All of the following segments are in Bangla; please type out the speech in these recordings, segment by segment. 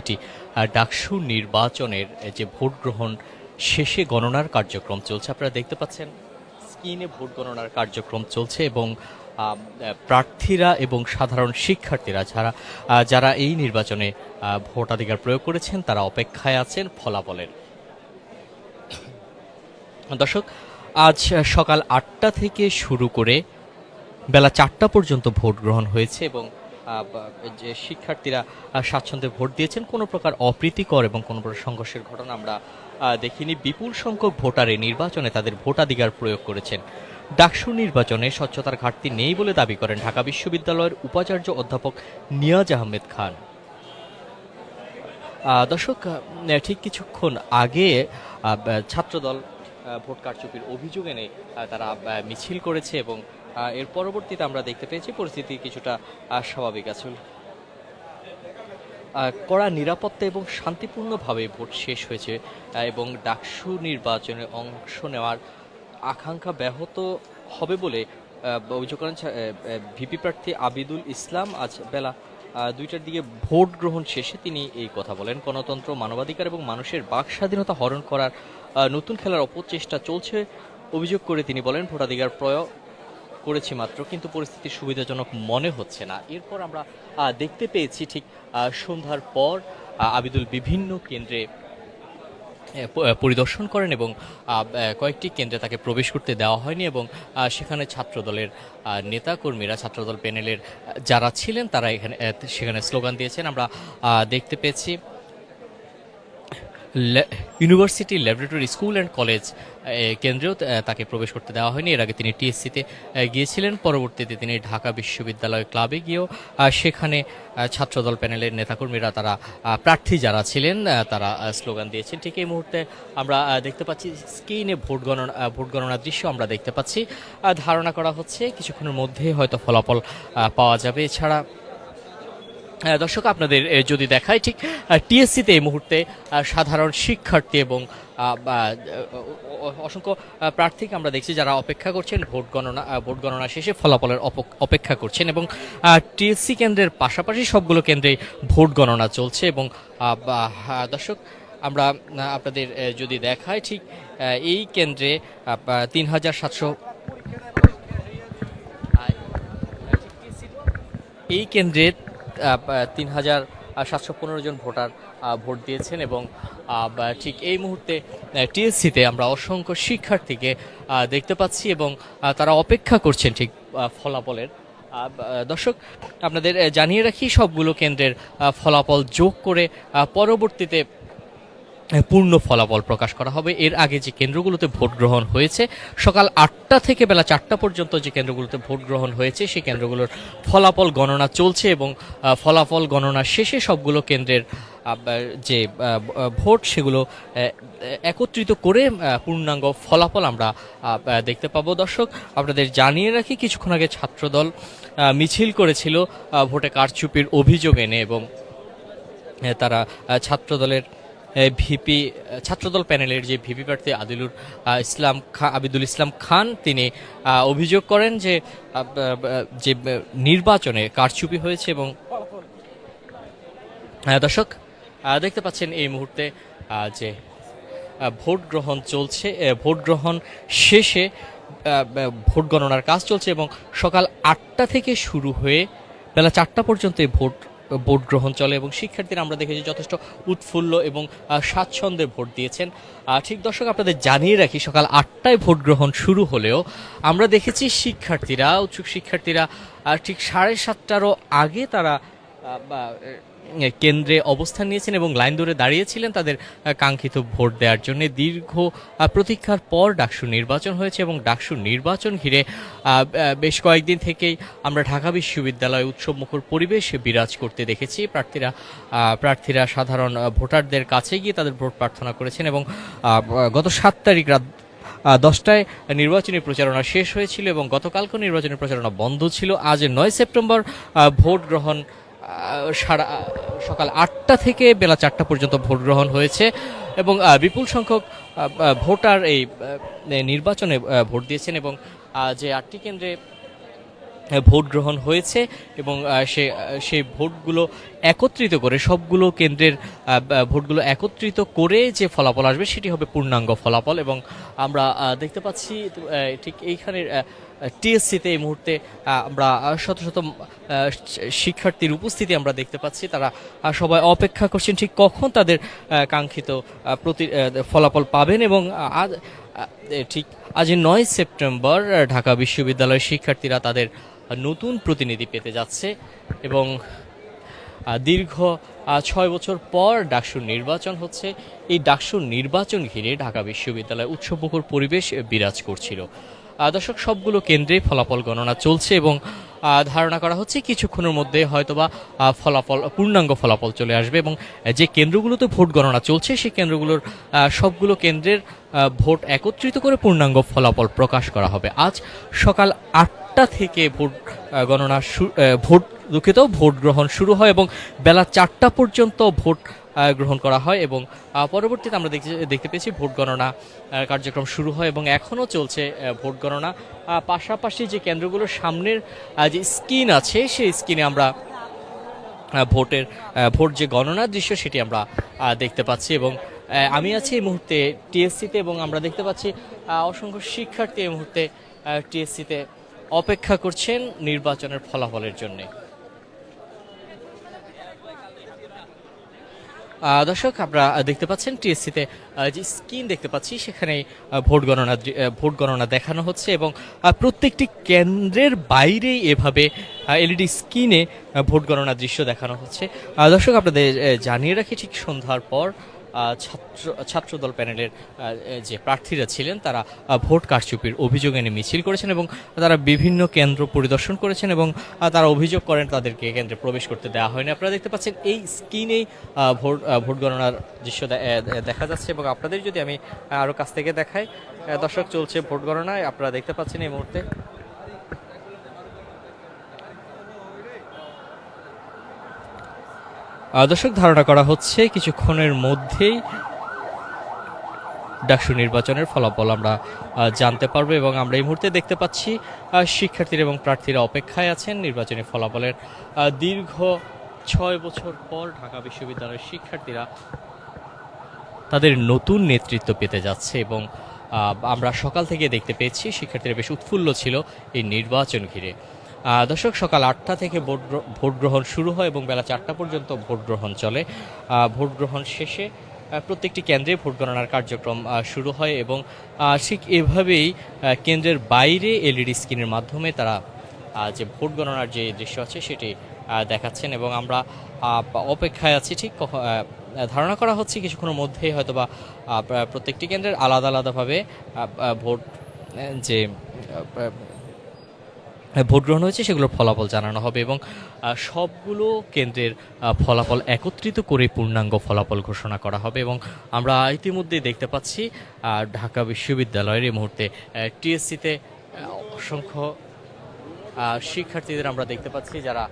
এটি ডাকসু নির্বাচনের যে ভোট গ্রহণ শেষে গণনার কার্যক্রম চলছে। আপনারা দেখতে পাচ্ছেন, স্ক্রিনে ভোট গণনার কার্যক্রম চলছে এবং প্রার্থীরা এবং সাধারণ শিক্ষার্থীরা যারা যারা এই নির্বাচনে ভোটাধিকার প্রয়োগ করেছেন, তারা অপেক্ষায় আছেন ফলাফলের। দর্শক, আজ সকাল আটটা থেকে শুরু করে বেলা চারটা পর্যন্ত ভোট গ্রহণ হয়েছে এবং যে শিক্ষার্থীরা স্বাচ্ছন্দ্যে ভোট দিয়েছেন, কোনো প্রকার অপ্রীতিকর এবং কোনো প্রকার সংঘর্ষের ঘটনা আমরা দেখিনি। বিপুল সংখ্যক ভোটারে নির্বাচনে তাদের ভোটাধিকার প্রয়োগ করেছেন। ডাকসু নির্বাচনে স্বচ্ছতার ঘাটতি নেই বলে দাবি করেন ঢাকা বিশ্ববিদ্যালয়ের উপাচার্য অধ্যাপক নিয়াজ আহমেদ খান। দর্শক ঠিক কিছুক্ষণ আগে ছাত্রদল ভোট কারচুপির অভিযোগ এনে তারা মিছিল করেছে এবং এর পরবর্তীতে আমরা দেখতে পেয়েছি পরিস্থিতি কিছুটা স্বাভাবিক আছে। কড়া নিরাপত্তা এবং শান্তিপূর্ণভাবে ভোট শেষ হয়েছে এবং ডাকসু নির্বাচনে অংশ নেওয়ার আকাঙ্ক্ষা ব্যাহত হবে বলে অভিযোগ করেন ভিপি প্রার্থী আবিদুল ইসলাম। আজ বেলা দুইটার দিকে ভোট গ্রহণ শেষে তিনি এই কথা বলেন। গণতন্ত্র, মানবাধিকার এবং মানুষের বাক স্বাধীনতা হরণ করার নতুন খেলার অপচেষ্টা চলছে, অভিযোগ করে তিনি বলেন, ভোটাধিকার প্রয়োগ করেছি মাত্র, কিন্তু পরিস্থিতি সুবিধাজনক মনে হচ্ছে না। এরপর আমরা দেখতে পেয়েছি ঠিক সন্ধ্যার পর আবিদুল বিভিন্ন কেন্দ্রে পরিদর্শন করেন এবং কয়েকটি কেন্দ্রে তাকে প্রবেশ করতে দেওয়া হয়নি এবং সেখানে ছাত্রদলের নেতাকর্মীরা, ছাত্রদল প্যানেলের যারা ছিলেন তারা এখানে সেখানে স্লোগান দিয়েছেন। আমরা দেখতে পেয়েছি university laboratory school and college কেন্দ্রেও তাকে প্রবেশ করতে দেওয়া হয়নি। এর আগে তিনি টিএসসিতে গিয়েছিলেন। পরবর্তীতে তিনি ঢাকা বিশ্ববিদ্যালয় ক্লাবে গিয়েও সেখানে ছাত্রদল প্যানেলের নেতাকর্মীরা তারা প্রার্থী যারা ছিলেন তারা স্লোগান দিয়েছেন। ঠিক এই মুহূর্তে আমরা দেখতে পাচ্ছি স্ক্রিনে ভোট গণনা ভোট গণনার দৃশ্য আমরা দেখতে পাচ্ছি। ধারণা করা হচ্ছে, কিছুক্ষণের মধ্যে হয়তো ফলাফল পাওয়া যাবে। এছাড়া দর্শক আপনাদের যদি দেখায় ঠিক টিএসসিতে এই মুহূর্তে সাধারণ শিক্ষার্থী এবং অসংখ্য প্রার্থীকে আমরা দেখছি যারা অপেক্ষা করছেন ভোট গণনা ভোট গণনা শেষে ফলাফলের অপেক্ষা করছেন এবং টিএসসি কেন্দ্রের পাশাপাশি সবগুলো কেন্দ্রে ভোট গণনা চলছে এবং হ্যাঁ, দর্শক আমরা আপনাদের যদি দেখায় ঠিক এই কেন্দ্রে তিন হাজার সাতশো এই কেন্দ্রে তিন হাজার সাতশো পনেরো জন ভোটার ভোট দিয়েছেন এবং ঠিক এই মুহূর্তে টিএসসিতে আমরা অসংখ্য শিক্ষার্থীকে দেখতে পাচ্ছি এবং তারা অপেক্ষা করছেন ঠিক ফলাফলের। দর্শক, আপনাদের জানিয়ে রাখি সবগুলো কেন্দ্রের ফলাফল যোগ করে পরবর্তীতে পূর্ণ ফলাফল প্রকাশ করা হবে। এর আগে যে কেন্দ্রগুলোতে ভোট গ্রহণ হয়েছে, সকাল আটটা থেকে বেলা চারটা পর্যন্ত যে কেন্দ্রগুলোতে ভোট গ্রহণ হয়েছে, সেই কেন্দ্রগুলোর ফলাফল গণনা চলছে এবং ফলাফল গণনা শেষে সবগুলো কেন্দ্রের যে ভোট, সেগুলো একত্রিত করে পূর্ণাঙ্গ ফলাফল আমরা দেখতে পাবো। দর্শক, আপনাদের জানিয়ে রাখি, কিছুক্ষণ আগে ছাত্রদল মিছিল করেছিল ভোটে কারচুপির অভিযোগ এনে এবং তারা ছাত্রদলের ভিপি, ছাত্রদল প্যানেলের যে ভিপি প্রার্থী আদিলুর ইসলাম খা, আবিদুল ইসলাম খান, তিনি অভিযোগ করেন যে যে নির্বাচনে কারচুপি হয়েছে এবং দর্শক দেখতে পাচ্ছেন এই মুহূর্তে যে ভোট গ্রহণ চলছে ভোট গ্রহণ শেষে ভোট গণনার কাজ চলছে এবং সকাল আটটা থেকে শুরু হয়ে বেলা চারটা পর্যন্ত ভোট ভোট গ্রহণ চলে এবং শিক্ষার্থীরা আমরা দেখেছি যথেষ্ট উৎফুল্ল এবং স্বাচ্ছন্দ্যে ভোট দিয়েছেন। ঠিক দর্শক আপনাদের জানিয়ে রাখি সকাল আটটায় ভোট গ্রহণ শুরু হলেও আমরা দেখেছি শিক্ষার্থীরা উচ্চ শিক্ষার্থীরা ঠিক সাড়ে সাতটারও আগে তারা বা, কেন্দ্রে অবস্থান নিয়েছেন এবং লাইন ধরে দাঁড়িয়েছিলেন তাদের কাঙ্ক্ষিত ভোট দেওয়ার জন্য। দীর্ঘ প্রতীক্ষার পর ডাকসু নির্বাচন হয়েছে এবং ডাকসু নির্বাচন ঘিরে বেশ কয়েকদিন থেকেই আমরা ঢাকা বিশ্ববিদ্যালয়ে উৎসব মুখর পরিবেশ বিরাজ করতে দেখেছি। প্রার্থীরা প্রার্থীরা সাধারণ ভোটারদের কাছে গিয়ে তাদের ভোট প্রার্থনা করেছেন এবং গত সাত তারিখ রাত দশটায় নির্বাচনী প্রচারণা শেষ হয়েছিল এবং গতকালকেও নির্বাচনী প্রচারণা বন্ধ ছিল। আজ নয় সেপ্টেম্বর ভোট গ্রহণ সারা সকাল আটটা থেকে বেলা চারটা পর্যন্ত ভোট গ্রহণ হয়েছে এবং বিপুল সংখ্যক ভোটার এই নির্বাচনে ভোট দিয়েছেন এবং যে আটটি কেন্দ্রে ভোট গ্রহণ হয়েছে এবং সে সেই ভোটগুলো একত্রিত করে, সবগুলো কেন্দ্রের ভোটগুলো একত্রিত করে যে ফলাফল আসবে সেটি হবে পূর্ণাঙ্গ ফলাফল এবং আমরা দেখতে পাচ্ছি ঠিক এইখানের টিএসসিতে এই মুহূর্তে আমরা শত শত শিক্ষার্থীর উপস্থিতি আমরা দেখতে পাচ্ছি। তারা সবাই অপেক্ষা করছেন ঠিক কখন তাদের কাঙ্ক্ষিত প্রতি ফলাফল পাবেন এবং আজ ঠিক আজ নয় সেপ্টেম্বর ঢাকা বিশ্ববিদ্যালয়ের শিক্ষার্থীরা তাদের নতুন প্রতিনিধি পেতে যাচ্ছে এবং দীর্ঘ ছয় বছর পর ডাকসুর নির্বাচন হচ্ছে। এই ডাকসুর নির্বাচন ঘিরে ঢাকা বিশ্ববিদ্যালয়ে উৎসবমুখর পরিবেশ বিরাজ করছিল। দর্শক, সবগুলো কেন্দ্রে ফলাফল গণনা চলছে এবং ধারণা করা হচ্ছে কিছুক্ষণের মধ্যে হয়তোবা ফলাফল, পূর্ণাঙ্গ ফলাফল চলে আসবে এবং যে কেন্দ্রগুলোতে ভোট গণনা চলছে সেই কেন্দ্রগুলোর সবগুলো কেন্দ্রের ভোট একত্রিত করে পূর্ণাঙ্গ ফলাফল প্রকাশ করা হবে। আজ সকাল আটটা থেকে ভোট গণনা ভোট দুঃখিত, ভোট গ্রহণ শুরু হয় এবং বেলা চারটা পর্যন্ত ভোট গ্রহণ করা হয় এবং পরবর্তীতে আমরা দেখতে দেখতে পেয়েছি ভোট গণনা কার্যক্রম শুরু হয় এবং এখনও চলছে ভোট গণনা। পাশাপাশি যে কেন্দ্রগুলোর সামনের যে স্ক্রিন আছে, সেই স্ক্রিনে আমরা ভোটের ভোট যে গণনার দৃশ্য সেটি আমরা দেখতে পাচ্ছি এবং আমি আছি এই মুহূর্তে টিএসসিতে এবং আমরা দেখতে পাচ্ছি অসংখ্য শিক্ষার্থী এই মুহূর্তে টিএসসিতে অপেক্ষা করছেন নির্বাচনের ফলাফলের জন্য। দর্শক, আমরা দেখতে পাচ্ছেন টিএসসিতে যে স্ক্রিন দেখতে পাচ্ছি সেখানে ভোট গণনা ভোট গণনা দেখানো হচ্ছে এবং প্রত্যেকটি কেন্দ্রের বাইরেই এভাবে এলইডি স্ক্রিনে ভোট গণনা দৃশ্য দেখানো হচ্ছে। দর্শক, আপনাদের জানিয়ে রাখি, ঠিক সন্ধ্যার পর ছাত্র, ছাত্রদল প্যানেলের যে প্রার্থীরা ছিলেন, তারা ভোট কারচুপির অভিযোগ এনে মিছিল করেছেন এবং তারা বিভিন্ন কেন্দ্র পরিদর্শন করেছেন এবং তারা অভিযোগ করেন তাদেরকে কেন্দ্রে প্রবেশ করতে দেওয়া হয়নি। আপনারা দেখতে পাচ্ছেন এই স্ক্রিনেই ভোট ভোট গণনার দৃশ্য দেখা যাচ্ছে এবং আপনাদের যদি আমি আরও কাছ থেকে দেখাই দর্শক চলছে ভোট গণনায়, আপনারা দেখতে পাচ্ছেন এই মুহূর্তে। দর্শক, ধারণা করা হচ্ছে কিছুক্ষণের মধ্যেই ডাকসু নির্বাচনের ফলাফল আমরা জানতে পারব এবং আমরা এই মুহূর্তে দেখতে পাচ্ছি শিক্ষার্থীরা এবং প্রার্থীরা অপেক্ষায় আছেন নির্বাচনী ফলাফলের দীর্ঘ ছয় বছর পর ঢাকা বিশ্ববিদ্যালয়ের শিক্ষার্থীরা তাদের নতুন নেতৃত্ব পেতে যাচ্ছে এবং আমরা সকাল থেকে দেখতে পেয়েছি শিক্ষার্থীরা বেশ উৎফুল্ল ছিল এই নির্বাচন ঘিরে। দর্শক, সকাল আটটা থেকে ভোট গ্র- ভোট গ্রহণ শুরু হয় এবং বেলা চারটা পর্যন্ত ভোট গ্রহণ চলে। ভোট গ্রহণ শেষে প্রত্যেকটি কেন্দ্রে ভোট গণনার কার্যক্রম শুরু হয় এবং ঠিক এভাবেই কেন্দ্রের বাইরে এলইডি স্ক্রিনের মাধ্যমে তারা যে ভোট গণনার যে দৃশ্য আছে সেটি দেখাচ্ছেন এবং আমরা অপেক্ষায় আছি ঠিক ধারণা করা হচ্ছে কিছুক্ষণের মধ্যেই হয়তো বা প্রত্যেকটি কেন্দ্রের আলাদা আলাদাভাবে ভোট যে ভোট গ্রহণ হয়েছে, সেগুলোর ফলাফল জানানো হবে এবং সবগুলো কেন্দ্রের ফলাফল একত্রিত করে পূর্ণাঙ্গ ফলাফল ঘোষণা করা হবে এবং আমরা ইতিমধ্যে দেখতে পাচ্ছি ঢাকা বিশ্ববিদ্যালয়ের এই মুহূর্তে টিএসসিতে অসংখ্য শিক্ষার্থীদের আমরা দেখতে পাচ্ছি যারা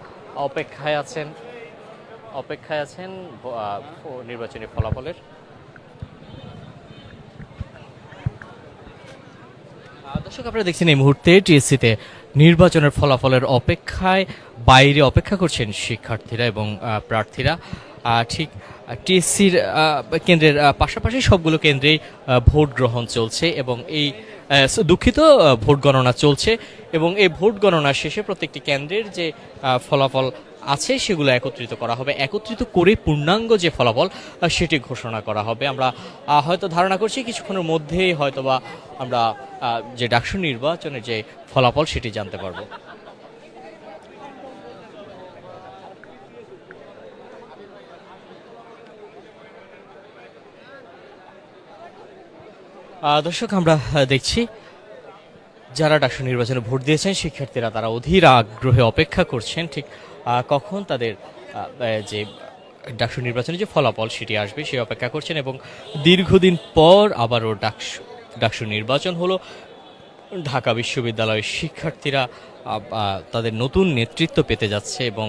অপেক্ষায় আছেন অপেক্ষায় আছেন নির্বাচনী ফলাফলের। দর্শক, আপনারা দেখছেন এই মুহূর্তে টিএসসিতে নির্বাচনের ফলাফলের অপেক্ষায় বাইরে অপেক্ষা করছেন শিক্ষার্থীরা এবং প্রার্থীরা। ঠিক টিএসসির কেন্দ্রের পাশাপাশি সবগুলো কেন্দ্রেই ভোট গ্রহণ চলছে এবং এই দুঃখিত ভোট গণনা চলছে এবং এই ভোট গণনা শেষে প্রত্যেকটি কেন্দ্রের যে ফলাফল আছে, সেগুলো একত্রিত করা হবে। একত্রিত করে পূর্ণাঙ্গ যে ফলাফল সেটি ঘোষণা করা হবে। আমরা হয়তো ধারণা করছি কিছুক্ষণের মধ্যেই হয়তোবা আমরা যে ডাকসু নির্বাচনের যে ফলাফল, সেটি জানতে পারব। দর্শক, আমরা দেখছি, যারা ডাকসু নির্বাচনে ভোট দিয়েছেন, শিক্ষার্থীরা তারা অধীর আগ্রহে অপেক্ষা করছেন। ঠিক কখন তাদের যে ডাকসু নির্বাচনের যে ফলাফল সেটি আসবে সে অপেক্ষা করছেন এবং দীর্ঘদিন পর আবারও ডাকসু ডাকসু নির্বাচন হলো। ঢাকা বিশ্ববিদ্যালয়ের শিক্ষার্থীরা তাদের নতুন নেতৃত্ব পেতে যাচ্ছে এবং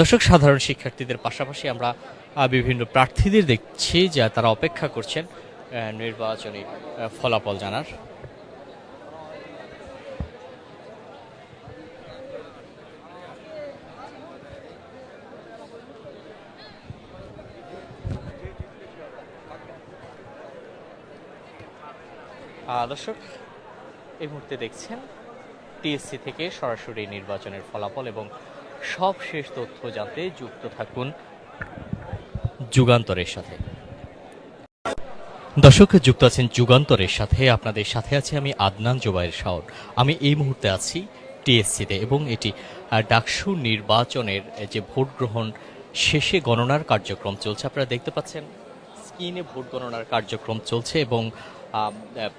দর্শক, সাধারণ শিক্ষার্থীদের পাশাপাশি আমরা বিভিন্ন প্রার্থীদের দেখছি যা তারা অপেক্ষা করছেন নির্বাচনী ফলাফল জানার। দর্শক, এই মুহূর্তে দেখছেন টিএসসি থেকে সরাসরি নির্বাচনের ফলাফল এবং সব শেষ তথ্য জানতে যুক্ত থাকুন যুগান্তরের সাথে। দর্শক, যুক্ত আছেন যুগান্তরের সাথে। আপনাদের সাথে আছে আমি আদনান জোবাইর শাওন। আমি এই মুহূর্তে আছি টিএসসিতে এবং এটি ডাকসু নির্বাচনের যে ভোট গ্রহণ শেষে গণনার কার্যক্রম চলছে। আপনারা দেখতে পাচ্ছেন স্ক্রিনে ভোট গণনার কার্যক্রম চলছে এবং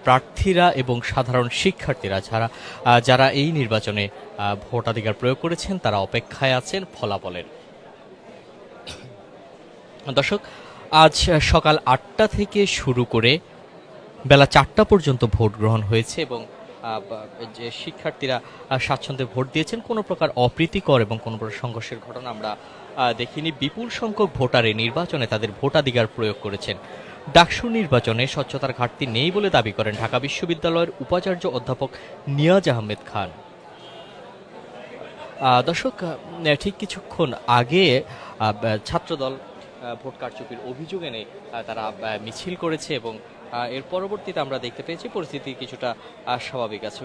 প্রার্থীরা এবং সাধারণ শিক্ষার্থীরা যারা যারা এই নির্বাচনে ভোটাধিকার প্রয়োগ করেছেন, তারা অপেক্ষায় আছেন ফলাফলের। দর্শক, আজ সকাল আটটা থেকে শুরু করে বেলা চারটা পর্যন্ত ভোট গ্রহণ হয়েছে এবং যে শিক্ষার্থীরা স্বাচ্ছন্দ্যে ভোট দিয়েছেন, কোনো প্রকার অপ্রীতিকর এবং কোনো প্রকার সংঘর্ষের ঘটনা আমরা দেখিনি। বিপুল সংখ্যক ভোটারে নির্বাচনে তাদের ভোটাধিকার প্রয়োগ করেছেন। ডাকসু নির্বাচনে স্বচ্ছতার ঘাটতি নেই বলে দাবি করেন ঢাকা বিশ্ববিদ্যালয়ের উপাচার্য অধ্যাপক নিয়াজ আহমেদ খান। দর্শক ঠিক কিছুক্ষণ আগে ছাত্রদল ভোট কারচুপির অভিযোগ এনে তারা মিছিল করেছে এবং এর পরবর্তীতে আমরা দেখতে পেয়েছি পরিস্থিতি কিছুটা স্বাভাবিক আছে।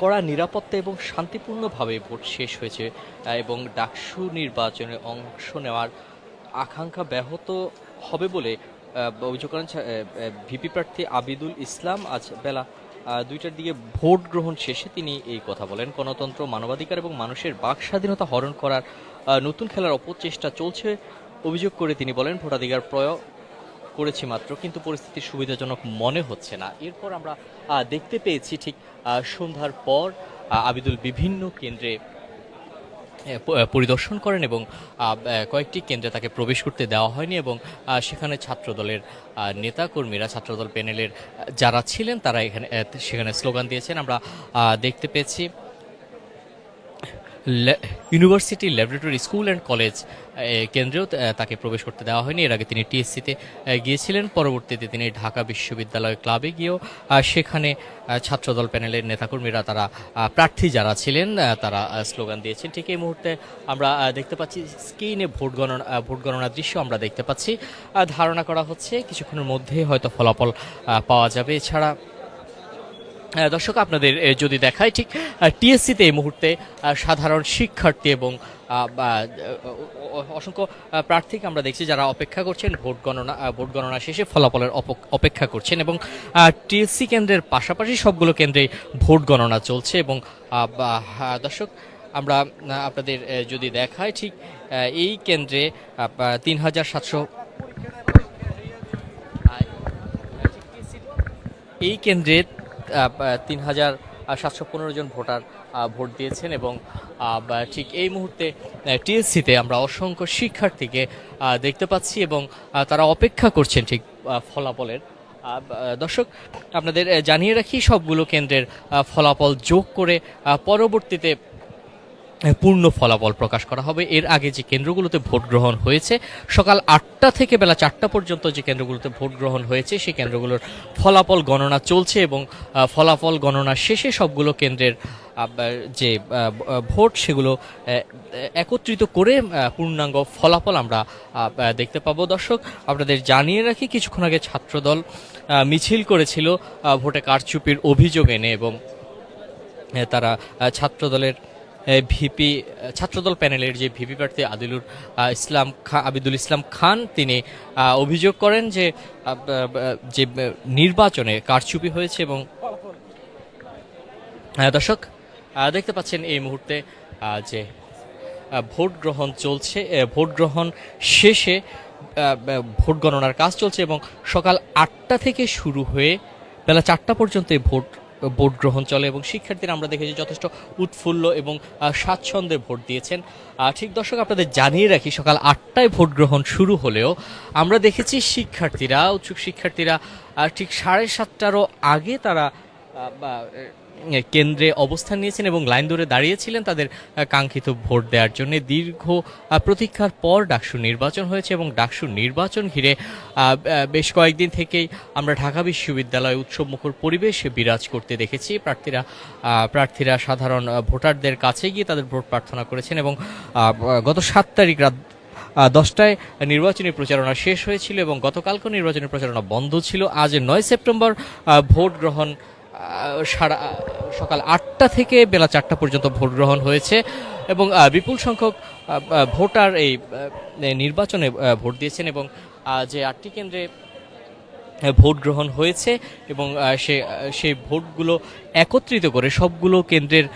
কড়া নিরাপত্তা এবং শান্তিপূর্ণভাবে ভোট শেষ হয়েছে এবং ডাকসু নির্বাচনে অংশ নেওয়ার আকাঙ্ক্ষা ব্যাহত হবে বলে অভিযোগ করেন ভিপি প্রার্থী আবিদুল ইসলাম। আজ বেলা দুইটার দিকে ভোট গ্রহণ শেষে তিনি এই কথা বলেন। গণতন্ত্র, মানবাধিকার এবং মানুষের বাক স্বাধীনতা হরণ করার নতুন খেলার অপচেষ্টা চলছে অভিযোগ করে তিনি বলেন, ভোটাধিকার প্রয়োগ করেছি মাত্র, কিন্তু পরিস্থিতি সুবিধাজনক মনে হচ্ছে না। এরপর আমরা দেখতে পেয়েছি ঠিক সন্ধ্যার পর আবিদুল বিভিন্ন কেন্দ্রে পরিদর্শন করেন এবং কয়েকটি কেন্দ্রে তাকে প্রবেশ করতে দেওয়া হয়নি এবং সেখানে ছাত্রদলের নেতাকর্মীরা, ছাত্রদল প্যানেলের, যারা ছিলেন তারা এখানে সেখানে স্লোগান দিয়েছেন। আমরা দেখতে পেয়েছি university laboratory school and college কেন্দ্রেও তাকে প্রবেশ করতে দেওয়া হয়নি। এর আগে তিনি টিএসসিতে গিয়েছিলেন। পরবর্তীতে তিনি ঢাকা বিশ্ববিদ্যালয় ক্লাবে গিয়েও সেখানে ছাত্রদল প্যানেলের নেতাকর্মীরা তারা প্রার্থী যারা ছিলেন তারা স্লোগান দিয়েছেন। ঠিক এই মুহূর্তে আমরা দেখতে পাচ্ছি স্ক্রিনে ভোট গণনা ভোট গণনার দৃশ্য আমরা দেখতে পাচ্ছি। ধারণা করা হচ্ছে, কিছুক্ষণের মধ্যে হয়তো ফলাফল পাওয়া যাবে। এছাড়া দর্শক আপনাদের যদি দেখায় ঠিক টিএসসিতে এই মুহূর্তে সাধারণ শিক্ষার্থী এবং অসংখ্য প্রার্থীকে আমরা দেখছি যারা অপেক্ষা করছেন ভোট গণনা ভোট গণনা শেষে ফলাফলের অপেক্ষা করছেন এবং টিএসসি কেন্দ্রের পাশাপাশি সবগুলো কেন্দ্রে ভোট গণনা চলছে এবং হ্যাঁ, দর্শক আমরা আপনাদের যদি দেখায় ঠিক এই কেন্দ্রে তিন হাজার সাতশো এই কেন্দ্রে তিন হাজার সাতশো পনেরো জন ভোটার ভোট দিয়েছেন এবং ঠিক এই মুহূর্তে টিএসসিতে আমরা অসংখ্য শিক্ষার্থীকে দেখতে পাচ্ছি এবং তারা অপেক্ষা করছেন ঠিক ফলাফলের। দর্শক, আপনাদের জানিয়ে রাখি সবগুলো কেন্দ্রের ফলাফল যোগ করে পরবর্তীতে পূর্ণ ফলাফল প্রকাশ করা হবে। এর আগে যে কেন্দ্রগুলোতে ভোট গ্রহণ হয়েছে, সকাল আটটা থেকে বেলা চারটা পর্যন্ত যে কেন্দ্রগুলোতে ভোট গ্রহণ হয়েছে, সেই কেন্দ্রগুলোর ফলাফল গণনা চলছে এবং ফলাফল গণনা শেষে সবগুলো কেন্দ্রের যে ভোট, সেগুলো একত্রিত করে পূর্ণাঙ্গ ফলাফল আমরা দেখতে পাবো। দর্শক, আপনাদের জানিয়ে রাখি, কিছুক্ষণ আগে ছাত্রদল মিছিল করেছিল ভোটে কারচুপির অভিযোগ এনে এবং তারা ছাত্রদলের ভিপি ছাত্রদল প্যানেলের যে ভিপি প্রার্থী আদিলুর ইসলাম খা, আবিদুল ইসলাম খান, তিনি অভিযোগ করেন যে যে নির্বাচনে কারচুপি হয়েছে এবং দর্শক দেখতে পাচ্ছেন এই মুহূর্তে যে ভোট গ্রহণ চলছে ভোট গ্রহণ শেষে ভোট গণনার কাজ চলছে এবং সকাল আটটা থেকে শুরু হয়ে বেলা চারটা পর্যন্ত ভোট ভোট গ্রহণ চলে এবং শিক্ষার্থীরা আমরা দেখেছি যথেষ্ট উৎফুল্ল এবং স্বাচ্ছন্দ্যে ভোট দিয়েছেন। ঠিক দর্শক আপনাদের জানিয়ে রাখি সকাল আটটায় ভোট গ্রহণ শুরু হলেও আমরা দেখেছি শিক্ষার্থীরা উচ্চ শিক্ষার্থীরা ঠিক সাড়ে সাতটারও আগে তারা বা, কেন্দ্রে অবস্থান নিয়েছেন এবং লাইন ধরে দাঁড়িয়েছিলেন তাদের কাঙ্ক্ষিত ভোট দেওয়ার জন্য। দীর্ঘ প্রতীক্ষার পর ডাকসু নির্বাচন হয়েছে এবং ডাকসু নির্বাচন ঘিরে বেশ কয়েকদিন থেকেই আমরা ঢাকা বিশ্ববিদ্যালয়ে উৎসবমুখর পরিবেশ বিরাজ করতে দেখেছি। প্রার্থীরা প্রার্থীরা সাধারণ ভোটারদের কাছে গিয়ে তাদের ভোট প্রার্থনা করেছেন এবং গত সাত তারিখ রাত দশটায় নির্বাচনী প্রচারণা শেষ হয়েছিল এবং গতকালকেও নির্বাচনী প্রচারণা বন্ধ ছিল। আজ নয় সেপ্টেম্বর ভোট গ্রহণ সারা, সকাল আটটা থেকে বেলা চারটা পর্যন্ত ভোট গ্রহণ হয়েছে এবং বিপুল সংখ্যক ভোটার এই নির্বাচনে ভোট দিয়েছেন এবং যে আটটি কেন্দ্রে ভোট গ্রহণ হয়েছে এবং সে সেই ভোটগুলো একত্রিত করে, সবগুলো কেন্দ্রের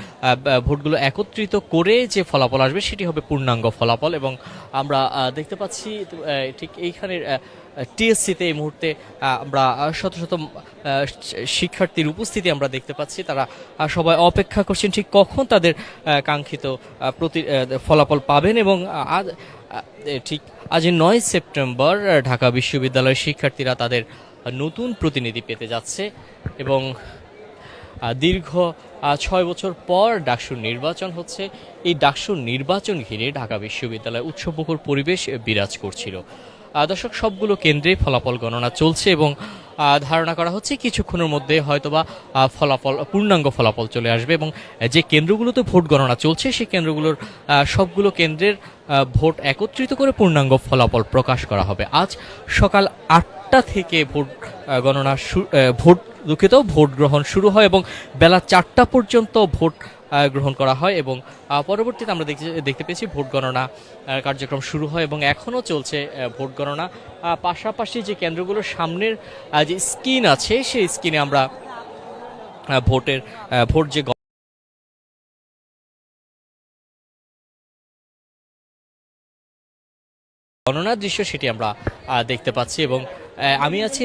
ভোটগুলো একত্রিত করে যে ফলাফল আসবে সেটি হবে পূর্ণাঙ্গ ফলাফল এবং আমরা দেখতে পাচ্ছি ঠিক এইখানের টিএসসিতে এই মুহূর্তে আমরা শত শত শিক্ষার্থীর উপস্থিতি আমরা দেখতে পাচ্ছি। তারা সবাই অপেক্ষা করছেন ঠিক কখন তাদের কাঙ্ক্ষিত প্রতি ফলাফল পাবেন এবং আজ ঠিক আজ নয় সেপ্টেম্বর ঢাকা বিশ্ববিদ্যালয়ের শিক্ষার্থীরা তাদের নতুন প্রতিনিধি পেতে যাচ্ছে এবং দীর্ঘ ছয় বছর পর ডাকসুর নির্বাচন হচ্ছে। এই ডাকসুর নির্বাচন ঘিরে ঢাকা বিশ্ববিদ্যালয়ে উৎসবমুখর পরিবেশ বিরাজ করছিল। দর্শক, সবগুলো কেন্দ্রে ফলাফল গণনা চলছে এবং ধারণা করা হচ্ছে কিছুক্ষণের মধ্যে হয়তোবা ফলাফল, পূর্ণাঙ্গ ফলাফল চলে আসবে এবং যে কেন্দ্রগুলোতে ভোট গণনা চলছে, সেই কেন্দ্রগুলোর সবগুলো কেন্দ্রের ভোট একত্রিত করে পূর্ণাঙ্গ ফলাফল প্রকাশ করা হবে। আজ সকাল আটটা থেকে ভোট গণনা ভোট, দুঃখিত, ভোট গ্রহণ শুরু হয় এবং বেলা চারটা পর্যন্ত ভোট গ্রহণ করা হয় এবং পরবর্তীতে আমরা দেখতে পেয়েছি ভোট গণনা কার্যক্রম শুরু হয় এবং এখনও চলছে ভোট গণনা। পাশাপাশি যে কেন্দ্রগুলোর সামনের যে স্ক্রিন আছে, সেই স্ক্রিনে আমরা ভোটের ভোট যে গণনার দৃশ্য সেটি আমরা দেখতে পাচ্ছি এবং আমি আছি